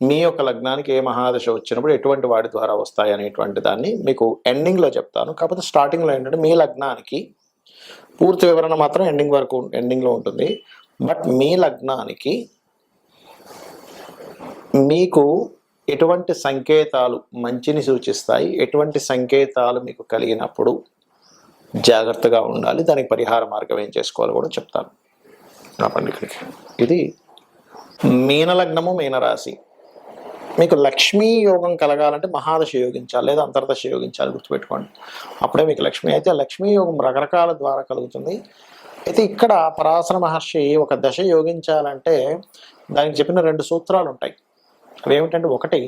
మీ యొక్క లగ్నానికి ఏ మహాదశ వచ్చినప్పుడు ఎటువంటి వాటి ద్వారా వస్తాయి అనేటువంటి దాన్ని మీకు ఎండింగ్లో చెప్తాను. కాకపోతే స్టార్టింగ్లో ఏంటంటే మీ లగ్నానికి పూర్తి వివరణ మాత్రం ఎండింగ్ వరకు ఎండింగ్లో ఉంటుంది. బట్ మీ లగ్నానికి మీకు ఎటువంటి సంకేతాలు మంచిని సూచిస్తాయి. ఎటువంటి సంకేతాలు మీకు కలిగినప్పుడు జాగ్రత్తగా ఉండాలి. దానికి పరిహార మార్గం ఏం చేసుకోవాలో కూడా చెప్తాను. నా పండుగకి ఇది మీన లగ్నము మీనరాశి. మీకు లక్ష్మీ యోగం కలగాలంటే మహాదశ యోగించాలి లేదా అంతర్దశ యోగించాలి గుర్తుపెట్టుకోండి. అప్పుడే మీకు లక్ష్మి అయితే లక్ష్మీ యోగం రకరకాల ద్వారా కలుగుతుంది. అయితే ఇక్కడ పరాశర మహర్షి ఒక దశ యోగించాలంటే దానికి చెప్పిన రెండు సూత్రాలు ఉంటాయి. అవేమిటంటే ఒకటి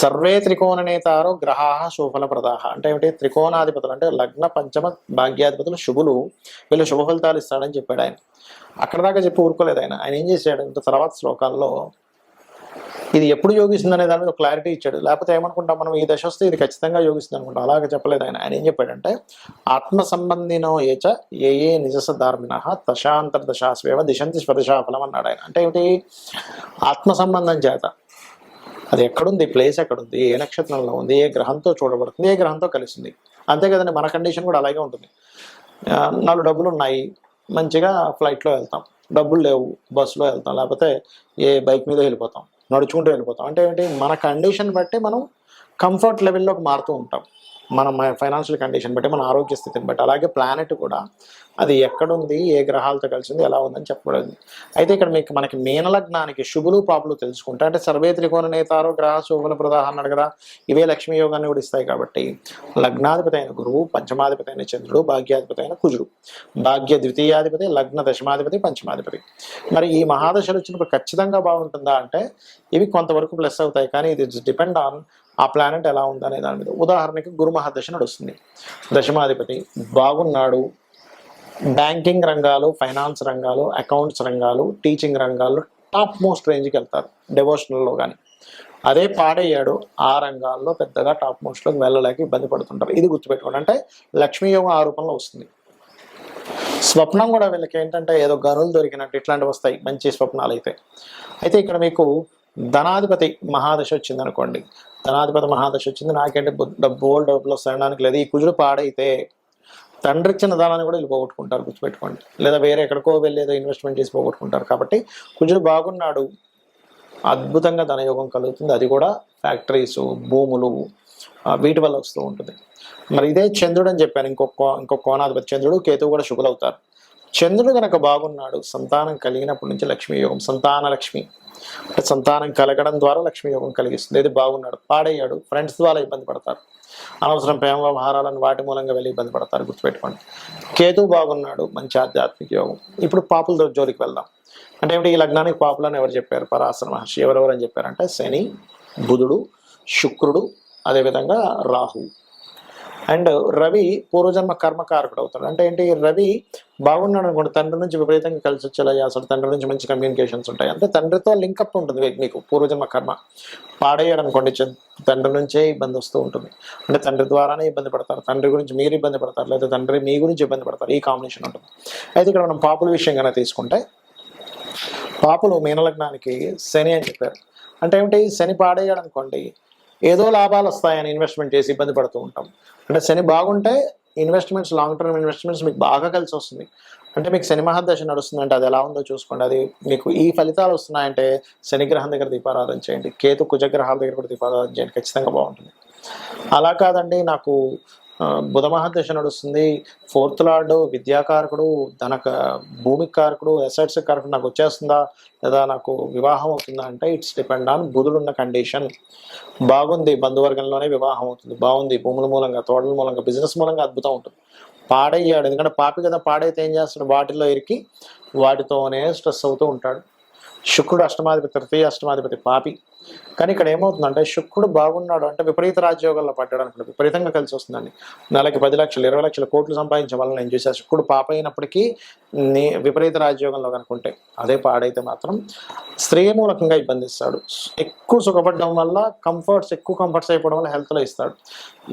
సర్వే త్రికోణ నేతారో గ్రహా శుభఫల ప్రదాహ అంటే ఏమిటి? త్రికోణాధిపతులు అంటే లగ్న పంచమ భాగ్యాధిపతులు శుభులు. వీళ్ళు శుభ ఫలితాలు ఇస్తాడని చెప్పాడు ఆయన. అక్కడ దాకా చెప్పి ఊరుకోలేదు ఆయన. ఆయన ఏం చేశాడంటే తర్వాత శ్లోకాల్లో ఇది ఎప్పుడు యోగిస్తుంది అనే దాని మీద క్లారిటీ ఇచ్చాడు. లేకపోతే ఏమనుకుంటాం మనం ఈ దశ వస్తే ఇది ఖచ్చితంగా యోగిస్తుంది అనుకుంటాం. అలాగే చెప్పలేదు ఆయన. ఆయన ఏం చెప్పాడంటే ఆత్మ సంబంధినో ఏచ ఏ ఏ నిజస ధార్మిన దశాంతర దశాస్వేవ దిశంతి స్వదశా ఫలం అన్నాడు ఆయన. అంటే ఏమిటి? ఆత్మ సంబంధం చేత. అది ఎక్కడుంది? ప్లేస్ ఎక్కడుంది? ఏ నక్షత్రంలో ఉంది? ఏ గ్రహంతో చూడబడుతుంది? ఏ గ్రహంతో కలిసింది? అంతే కదండి మన కండిషన్ కూడా అలాగే ఉంటుంది. నాలుగు డబ్బులు ఉన్నాయి మంచిగా ఫ్లైట్లో వెళ్తాం. డబ్బులు లేవు. బస్సులో వెళ్తాం. లేకపోతే ఏ బైక్ మీద వెళ్ళిపోతాం. నడుచుకుంటూ వెళ్ళిపోతాం. అంటే ఏంటి? మన కండిషన్ బట్టి మనం కంఫర్ట్ లెవెల్లోకి మారుతూ ఉంటాం. మన ఫైనాన్షియల్ కండిషన్ బట్టి మన ఆరోగ్య స్థితిని బట్టి. అలాగే ప్లానెట్ కూడా అది ఎక్కడుంది ఏ గ్రహాలతో కలిసింది ఎలా ఉందని చెప్పబడింది అయితే ఇక్కడ మీకు మనకి మీనలగ్నానికి శుభులు పాపులు తెలుసుకుంటే అంటే సర్వే త్రికోణ నేతారో గ్రహ శుభుల ప్రదాహ అన్నాడు కదా ఇవే లక్ష్మీ యోగాన్ని కూడా ఇస్తాయి కాబట్టి. లగ్నాధిపతి అయిన గురువు పంచమాధిపతి అయిన చంద్రుడు భాగ్యాధిపతి అయిన కుజుడు. భాగ్య ద్వితీయాధిపతి లగ్న దశమాధిపతి పంచమాధిపతి. మరి ఈ మహాదశలు వచ్చినప్పుడు ఖచ్చితంగా బాగుంటుందా అంటే ఇవి కొంతవరకు ప్లస్ అవుతాయి. కానీ ఇది డిపెండ్ ఆన్ ఆ ప్లానెట్ ఎలా ఉందనే దాని మీద. ఉదాహరణకి గురు మహాదశ నడుస్తుంది దశమాధిపతి బాగున్నాడు. బ్యాంకింగ్ రంగాలు ఫైనాన్స్ రంగాలు అకౌంట్స్ రంగాలు టీచింగ్ రంగాల్లో టాప్ మోస్ట్ రేంజ్కి వెళ్తారు. డెవోషనల్లో కానీ అదే పాడయ్యాడు ఆ రంగాల్లో పెద్దగా టాప్ మోస్ట్లోకి వెళ్ళలేక ఇబ్బంది పడుతుంటారు. ఇది గుర్తుపెట్టుకోండి. అంటే లక్ష్మీయోగం ఆ రూపంలో వస్తుంది. స్వప్నం కూడా వీళ్ళకి ఏంటంటే ఏదో గనులు దొరికినట్టు ఇట్లాంటివి వస్తాయి. మంచి స్వప్నాలు అయితే అయితే ఇక్కడ మీకు ధనాధిపతి మహాదశ వచ్చింది అనుకోండి ధనాధిపతి మహాదశ వచ్చింది నాకేంటి డబ్బు డబ్బులు వస్తాయడానికి లేదు. ఈ కుజుడు పాడైతే తండ్రి ఇచ్చిన ధనాన్ని కూడా వీళ్ళు పోగొట్టుకుంటారు గుర్తుపెట్టుకోండి. లేదా వేరే ఎక్కడికో వెళ్ళి ఏదో ఇన్వెస్ట్మెంట్ చేసి పోగొట్టుకుంటారు. కాబట్టి కుజుడు బాగున్నాడు. అద్భుతంగా ధనయోగం కలుగుతుంది. అది కూడా ఫ్యాక్టరీస్ భూములు వీటి వల్ల వస్తూ ఉంటుంది. మరి ఇదే చంద్రుడు అని చెప్పాను. ఇంకొక ఇంకొక కోణాధిపతి చంద్రుడు కేతువు కూడా శుభులవుతారు చంద్రుడు కనుక బాగున్నాడు సంతానం కలిగినప్పటి నుంచి లక్ష్మీ యోగం సంతాన లక్ష్మి. అంటే సంతానం కలగడం ద్వారా లక్ష్మీ యోగం కలిగిస్తుంది. అది బాగున్నాడు పాడయ్యాడు ఫ్రెండ్స్ ద్వారా ఇబ్బంది పడతారు. అనవసరం ప్రేమ వ్యవహారాలను వాటి మూలంగా వెళ్ళి ఇబ్బంది పడతారు గుర్తుపెట్టుకోండి. కేతు బాగున్నాడు మంచి ఆధ్యాత్మిక యోగం. ఇప్పుడు పాపుల జోలికి వెళ్దాం. అంటే ఏమిటి? ఈ లగ్నానికి పాపులని ఎవరు చెప్పారు? పరాశర మహర్షి ఎవరెవరు అని చెప్పారంటే శని బుధుడు శుక్రుడు అదేవిధంగా రాహు అండ్ రవి పూర్వజన్మ కర్మకారకుడు అవుతాడు. అంటే ఏంటి? రవి బాగున్నాడు అనుకోండి తండ్రి నుంచి విపరీతంగా కలిసి వచ్చేలా చేస్తాడు. తండ్రి నుంచి మంచి కమ్యూనికేషన్స్ ఉంటాయి. అంటే తండ్రితో లింకప్ ఉంటుంది మీకు పూర్వజన్మ కర్మ. పాడేయడం అనుకోండి తండ్రి నుంచే ఇబ్బంది వస్తూ ఉంటుంది. అంటే తండ్రి ద్వారానే ఇబ్బంది పడతారు. తండ్రి గురించి మీరు ఇబ్బంది పడతారు. లేదా తండ్రి మీ గురించి ఇబ్బంది పడతారు. ఈ కాంబినేషన్ ఉంటుంది. అయితే ఇక్కడ మనం పాపుల విషయం కనుక తీసుకుంటే పాపులు మీనలగ్నానికి శని అని చెప్పారు. అంటే ఏమిటి? శని పాడేయడం అనుకోండి ఏదో లాభాలు వస్తాయని ఇన్వెస్ట్మెంట్ చేసి ఇబ్బంది పడుతూ ఉంటాం. అంటే శని బాగుంటే ఇన్వెస్ట్మెంట్స్ లాంగ్ టర్మ్ ఇన్వెస్ట్మెంట్స్ మీకు బాగా కలిసి వస్తుంది. అంటే మీకు శని మహాదశ నడుస్తుందంటే అది ఎలా ఉందో చూసుకోండి. అది మీకు ఈ ఫలితాలు వస్తున్నాయంటే శనిగ్రహం దగ్గర దీపారాధన చేయండి. కేతు కుజగ్రహాల దగ్గర కూడా దీపారాధన చేయండి. ఖచ్చితంగా బాగుంటుంది. అలా కాదండి నాకు బుధ మహాదశ నడుస్తుంది. ఫోర్త్ లార్డు విద్యాకారకుడు తనక భూమి కారకుడు ఎసెట్స్ కారకుడు నాకు వచ్చేస్తుందా? లేదా నాకు వివాహం అవుతుందా అంటే ఇట్స్ డిపెండ్ ఆన్ బుధుడున్న కండిషన్. బాగుంది బంధువర్గంలోనే వివాహం అవుతుంది. బాగుంది భూముల మూలంగా తోటల మూలంగా బిజినెస్ మూలంగా అద్భుతం ఉంటుంది. పాడయ్యాడు. ఎందుకంటే పాపి కదా పాడైతే ఏం చేస్తాడు? వాటిలో ఇరికి వాటితోనే స్ట్రెస్ అవుతూ ఉంటాడు. శుక్రుడు అష్టమాధిపతి తృతీయ అష్టమాధిపతి పాపి. కానీ ఇక్కడ ఏమవుతుందంటే శుక్రుడు బాగున్నాడు అంటే విపరీత రాజ్యోగంలో పడ్డాడు అనుకుంటే విపరీతంగా కలిసి వస్తుందండి. నెలకి పది లక్షలు ఇరవై లక్షల కోట్లు సంపాదించే వల్ల నేను చూసా శుక్రుడు పాప అయినప్పటికీ నీ విపరీత రాజ్యోగంలో కనుకుంటే అదే పాడైతే మాత్రం స్త్రీ మూలకంగా ఇబ్బందిస్తాడు. ఎక్కువ సుఖపడడం వల్ల కంఫర్ట్స్ ఎక్కువ కంఫర్ట్స్ అయిపోవడం వల్ల హెల్త్లో ఇస్తాడు.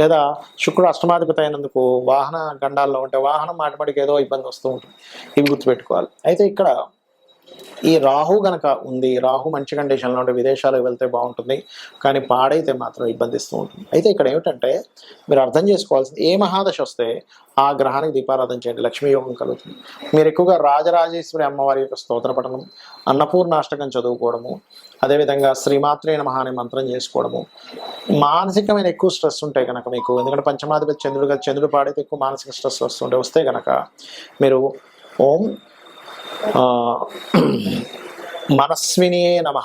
లేదా శుక్రుడు అష్టమాధిపతి అయినందుకు వాహన గండాల్లో ఉంటే వాహనం మాటమాటికి ఏదో ఇబ్బంది వస్తూ ఉంటుంది. ఇవి గుర్తుపెట్టుకోవాలి. అయితే ఇక్కడ ఈ రాహు గనక ఉంది రాహు మంచి కండిషన్లో ఉంటే విదేశాలకు వెళ్తే బాగుంటుంది కానీ పాడైతే మాత్రం ఇబ్బందిస్తూ ఉంటుంది. అయితే ఇక్కడ ఏమిటంటే మీరు అర్థం చేసుకోవాల్సింది ఏ మహాదశ వస్తే ఆ గ్రహానికి దీపారాధన చేయండి లక్ష్మీ యోగం కలుగుతుంది. మీరు ఎక్కువగా రాజరాజేశ్వరి అమ్మవారి యొక్క స్తోత్ర పఠనం అన్నపూర్ణాష్టకం చదువుకోవడము అదేవిధంగా శ్రీమాత్రే మహాని అనే మంత్రం చేసుకోవడము. మానసికమైన ఎక్కువ స్ట్రెస్ ఉంటాయి కనుక మీకు ఎందుకంటే పంచమాధిపతి చంద్రుడు కదా చంద్రుడు పాడైతే ఎక్కువ మానసిక స్ట్రెస్ వస్తుంటే వస్తే కనుక మీరు ఓం ఆ, మనస్వినియే నమ.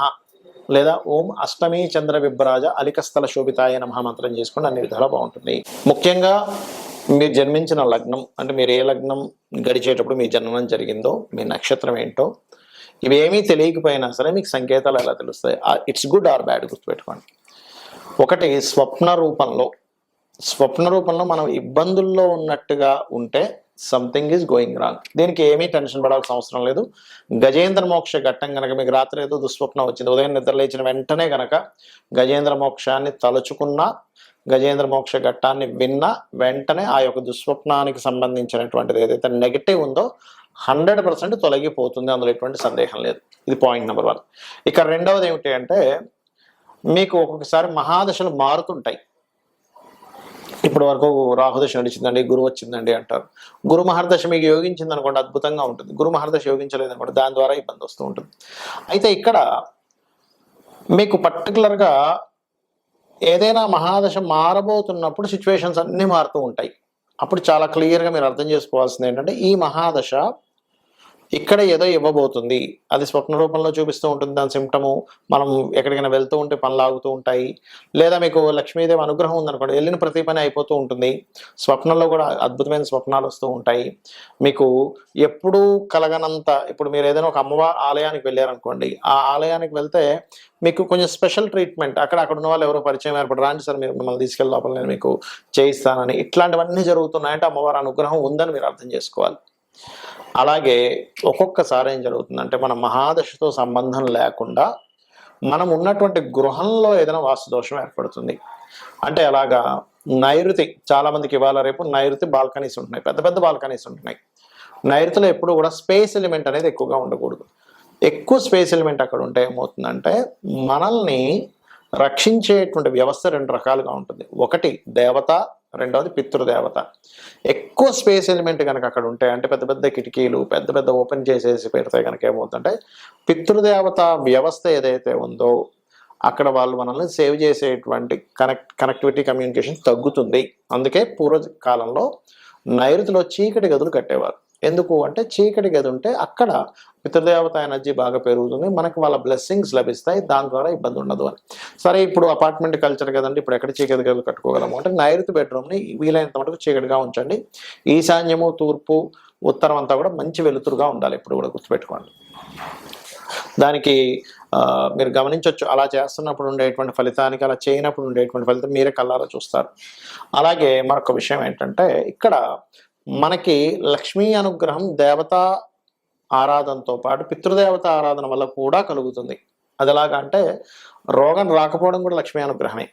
లేదా ఓం అష్టమి చంద్ర విభ్రాజ అలికస్థల శోభితాయ నమ మంత్రం చేసుకుని అన్ని విధాలా బాగుంటుంది. ముఖ్యంగా మీరు జన్మించిన లగ్నం అంటే మీరు ఏ లగ్నం గడిచేటప్పుడు మీ జన్మం జరిగిందో మీ నక్షత్రం ఏంటో ఇవేమీ తెలియకపోయినా సరే మీకు సంకేతాలు ఎలా తెలుస్తాయి? ఇట్స్ గుడ్ ఆర్ బ్యాడ్ గుర్తుపెట్టుకోండి. ఒకటి స్వప్న రూపంలో. స్వప్న రూపంలో మనం ఇబ్బందుల్లో ఉన్నట్టుగా ఉంటే సంథింగ్ ఈజ్ గోయింగ్ రాంగ్ దీనికి ఏమీ టెన్షన్ పడాల్సిన అవసరం లేదు. గజేంద్ర మోక్ష ఘట్టం కనుక మీకు రాత్రి ఏదో దుస్వప్నం వచ్చింది ఉదయం నిద్ర లేచిన వెంటనే కనుక గజేంద్ర మోక్షాన్ని తలుచుకున్నా గజేంద్ర మోక్ష ఘట్టాన్ని విన్నా వెంటనే ఆ యొక్క దుస్వప్నానికి సంబంధించినటువంటిది ఏదైతే నెగిటివ్ ఉందో హండ్రెడ్ పర్సెంట్ తొలగిపోతుంది. అందులో ఎటువంటి సందేహం లేదు. ఇది పాయింట్ నెంబర్ వన్ ఇక రెండవది ఏమిటి అంటే మీకు ఒక్కొక్కసారి మహాదశలు మారుతుంటాయి. ఇప్పటి వరకు రాహుదశ నడిచిందండి గురువు వచ్చిందండి అంటారు. గురు మహర్దశ మీకు యోగించింది అనుకోండి అద్భుతంగా ఉంటుంది. గురు మహర్దశ యోగించలేదు అనుకోండి దాని ద్వారా ఇబ్బంది వస్తూ ఉంటుంది. అయితే ఇక్కడ మీకు పర్టికులర్గా ఏదైనా మహాదశ మారబోతున్నప్పుడు సిచ్యువేషన్స్ అన్నీ మారుతూ ఉంటాయి. అప్పుడు చాలా క్లియర్గా మీరు అర్థం చేసుకోవాల్సింది ఏంటంటే ఈ మహాదశ ఇక్కడ ఏదో ఇవ్వబోతుంది. అది స్వప్న రూపంలో చూపిస్తూ ఉంటుంది. దాని సిమ్టము మనం ఎక్కడికైనా వెళ్తూ ఉంటే పనులు ఆగుతూ ఉంటాయి. లేదా మీకు లక్ష్మీదేవి అనుగ్రహం ఉందనుకోండి. వెళ్ళిన ప్రతి పని అయిపోతూ ఉంటుంది. స్వప్నంలో కూడా అద్భుతమైన స్వప్నాలు వస్తూ ఉంటాయి. మీకు ఎప్పుడూ కలగనంత ఇప్పుడు మీరు ఏదైనా ఒక అమ్మవారి ఆలయానికి వెళ్ళారనుకోండి. ఆ ఆలయానికి వెళ్తే మీకు కొంచెం స్పెషల్ ట్రీట్మెంట్ అక్కడ అక్కడ ఉన్న వాళ్ళు ఎవరో పరిచయం ఏర్పడి రాండి సార్ మీరు మిమ్మల్ని తీసుకెళ్ళి లోపల నేను మీకు చేయిస్తానని ఇట్లాంటివన్నీ జరుగుతున్నాయంటే అమ్మవారి అనుగ్రహం ఉందని మీరు అర్థం చేసుకోవాలి. అలాగే ఒక్కొక్కసారి ఏం జరుగుతుందంటే మన మహాదశతో సంబంధం లేకుండా మనం ఉన్నటువంటి గృహంలో ఏదైనా వాస్తు దోషం ఏర్పడుతుంది. అంటే అలాగా నైరుతి చాలా మందికి ఇవాళ రేపు నైరుతి బాల్కనీస్ ఉంటున్నాయి. పెద్ద పెద్ద బాల్కనీస్ ఉంటున్నాయి. నైరుతిలో ఎప్పుడు కూడా స్పేస్ ఎలిమెంట్ అనేది ఎక్కువగా ఉండకూడదు. ఎక్కువ స్పేస్ ఎలిమెంట్ అక్కడ ఉంటే ఏమవుతుందంటే మనల్ని రక్షించేటువంటి వ్యవస్థ రెండు రకాలుగా ఉంటుంది. ఒకటి దేవత రెండవది పితృదేవత. ఎక్కువ స్పేస్ ఎలిమెంట్ కనుక అక్కడ ఉంటే అంటే పెద్ద పెద్ద కిటికీలు పెద్ద పెద్ద ఓపెన్ చేసేసి పెడితే కనుక ఏమవుతుందంటే పితృదేవత వ్యవస్థ ఏదైతే ఉందో అక్కడ వాళ్ళు మనల్ని సేవ్ చేసేటువంటి కనెక్ట్ కనెక్టివిటీ కమ్యూనికేషన్ తగ్గుతుంది. అందుకే పూర్వకాలంలో నైరుతిలో చీకటి గదులు కట్టేవారు. ఎందుకు అంటే చీకటి గది ఉంటే అక్కడ పితృదేవత ఎనర్జీ బాగా పెరుగుతుంది మనకి వాళ్ళ బ్లెస్సింగ్స్ లభిస్తాయి దాని ద్వారా ఇబ్బంది ఉండదు అని. సరే ఇప్పుడు అపార్ట్మెంట్ కల్చర్ కదండి ఇప్పుడు ఎక్కడ చీకటి గదులు కట్టుకోగలము? అంటే నైరుతి బెడ్రూమ్ని వీలైనంత మటుకు చీకటిగా ఉంచండి. ఈశాన్యము తూర్పు ఉత్తరం అంతా కూడా మంచి వెలుతురుగా ఉండాలి ఇప్పుడు కూడా గుర్తుపెట్టుకోండి. దానికి మీరు గమనించవచ్చు అలా చేస్తున్నప్పుడు ఉండేటువంటి ఫలితానికి అలా చేయనప్పుడు ఉండేటువంటి ఫలితం మీరే కళ్ళారా చూస్తారు. అలాగే మరొక విషయం ఏంటంటే ఇక్కడ మనకి లక్ష్మీ అనుగ్రహం దేవత ఆరాధనతో పాటు పితృదేవత ఆరాధన వల్ల కూడా కలుగుతుంది. అది ఎలాగా అంటే రోగం రాకపోవడం కూడా లక్ష్మీ అనుగ్రహమే.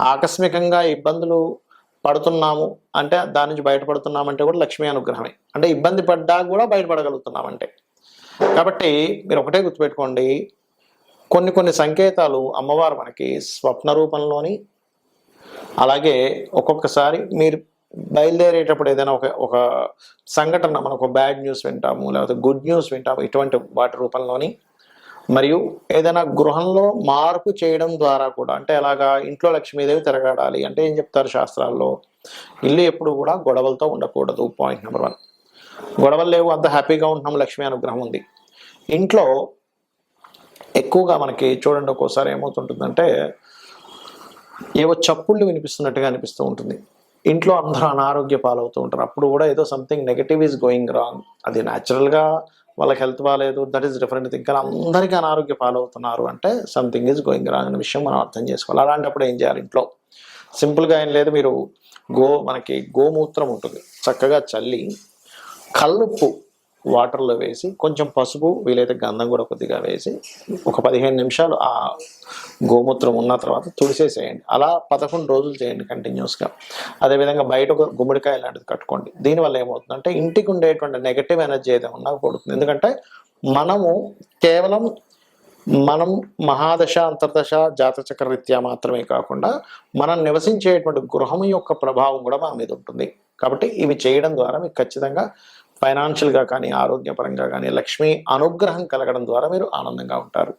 ఆకస్మికంగా ఇబ్బందులు పడుతున్నాము అంటే దాని నుంచి బయటపడుతున్నామంటే కూడా లక్ష్మీ అనుగ్రహమే. అంటే ఇబ్బంది పడ్డా కూడా బయటపడగలుగుతున్నామంటే. కాబట్టి మీరు ఒకటే గుర్తుపెట్టుకోండి. కొన్ని కొన్ని సంకేతాలు అమ్మవారు మనకి స్వప్న రూపంలోని అలాగే ఒక్కొక్కసారి మీరు బయలుదేరేటప్పుడు ఏదైనా ఒక ఒక సంఘటన మనం ఒక బ్యాడ్ న్యూస్ వింటాము లేకపోతే గుడ్ న్యూస్ వింటాము ఇటువంటి వాటి రూపంలోని మరియు ఏదైనా గృహంలో మార్పు చేయడం ద్వారా కూడా అంటే అలాగా ఇంట్లో లక్ష్మీదేవి తిరగాడాలి అంటే ఏం చెప్తారు శాస్త్రాల్లో? ఇల్లు ఎప్పుడు కూడా గొడవలతో ఉండకూడదు పాయింట్ నెంబర్ వన్ గొడవలు లేవు అంత హ్యాపీగా ఉంటున్నాం లక్ష్మీ అనుగ్రహం ఉంది. ఇంట్లో ఎక్కువగా మనకి చూడండి ఒక్కోసారి ఏమవుతుంటుందంటే ఏవో చప్పుళ్ళు వినిపిస్తున్నట్టుగా అనిపిస్తూ ఉంటుంది. ఇంట్లో అందరూ అనారోగ్య పాలవుతూ ఉంటారు. అప్పుడు కూడా ఏదో something negative is going wrong అది న్యాచురల్గా వాళ్ళకి హెల్త్ బాగాలేదు దట్ ఈస్ డిఫరెంట్ థింగ్ కానీ అందరికీ అనారోగ్య పాలవుతున్నారు అంటే సంథింగ్ ఈజ్ గోయింగ్ రాంగ్ అనే విషయం మనం అర్థం చేసుకోవాలి. అలాంటప్పుడు ఏం చేయాలి ఇంట్లో? సింపుల్గా ఏం లేదు మీరు గో మనకి గోమూత్రం ఉంటుంది. చక్కగా చల్లి కల్లుప్పు వాటర్లో వేసి కొంచెం పసుపు వీలైతే గంధం కూడా కొద్దిగా వేసి ఒక పదిహేను నిమిషాలు ఆ గోమూత్రం ఉన్న తర్వాత తుడిసేసేయండి. అలా పదకొండు రోజులు చేయండి కంటిన్యూస్గా. అదేవిధంగా బయట ఒక గుమ్మడికాయ లాంటిది కట్టుకోండి. దీనివల్ల ఏమవుతుందంటే ఇంటికి ఉండేటువంటి నెగటివ్ ఎనర్జీ ఏదైనా ఉన్నా ఎందుకంటే మనము కేవలం మనం మహాదశ అంతర్దశ జాతచక్ర రీత్యా మాత్రమే కాకుండా మనం నివసించేటువంటి గృహం యొక్క ప్రభావం కూడా మన మీద ఉంటుంది. కాబట్టి ఇవి చేయడం ద్వారా మీకు ఖచ్చితంగా ఫైనాన్షియల్గా కానీ ఆరోగ్యపరంగా కానీ లక్ష్మి అనుగ్రహం కలగడం ద్వారా మీరు ఆనందంగా ఉంటారు.